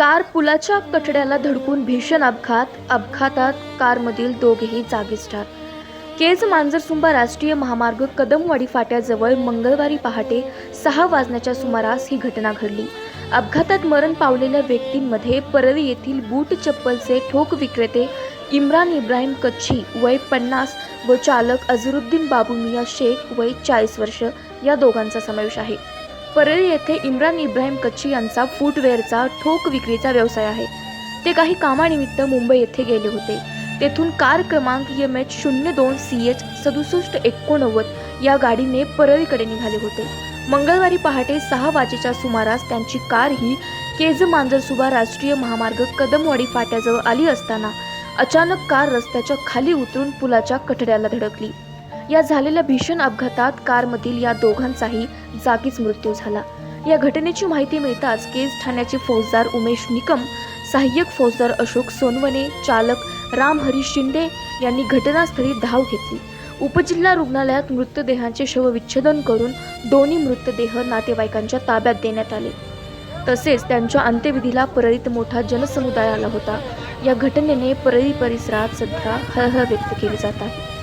Car पुलाच्या कठड्याला धडकून भीषण अपघात अपघातात कारमधील दोघेही जागीच ठार केज मांजरसुंबा राष्ट्रीय महामार्ग कदमवाडी फाट्याजवळ मंगळवारी पहाटे सहा वाजण्याच्या सुमारास ही घटना घडली. अपघातात मरण पावलेल्या व्यक्तींमध्ये परळी येथील बूट चप्पलचे ठोक विक्रेते इम्रान इब्राहिम कच्छी वय पन्नास व चालक अझरुद्दीन बाबू मिया शेख वय चाळीस वर्ष या दोघांचा समावेश आहे. परळी येथे इम्रान इब्राहिम कच्छी यांचा फूटवेअरचा ठोक विक्रीचा व्यवसाय आहे. ते काही कामानिमित्त मुंबई येथे गेले होते. तेथून कार क्रमांक एम एच शून्य दोन सी एच सदुसष्ट एकोणनव्वद या गाडीने परळीकडे निघाले होते. मंगळवारी पहाटे सहा वाजेच्या सुमारास त्यांची कार ही केज मांजरसुबा राष्ट्रीय महामार्ग कदमवाडी फाट्याजवळ आली असताना अचानक कार रस्त्याच्या खाली उतरून पुलाच्या कठड्याला धडकली. या झालेल्या भीषण अपघातात कारमधील या दोघांचाही जागीच मृत्यू झाला. या घटनेची माहिती मिळताच केज ठाण्याचे फौजदार उमेश निकम सहाय्यक फौजदार अशोक सोनवणे चालक राम हरीश शिंदे यांनी घटनास्थळी धाव घेतली. उपजिल्हा रुग्णालयात मृतदेहांचे शवविच्छेदन करून दोन्ही मृतदेह नातेवाईकांच्या ताब्यात देण्यात आले. तसेच त्यांच्या अंत्यविधीला परळीत मोठा जनसमुदाय आला होता. या घटनेने परळी परिसरात सध्या हळहळ व्यक्त केली जात आहे.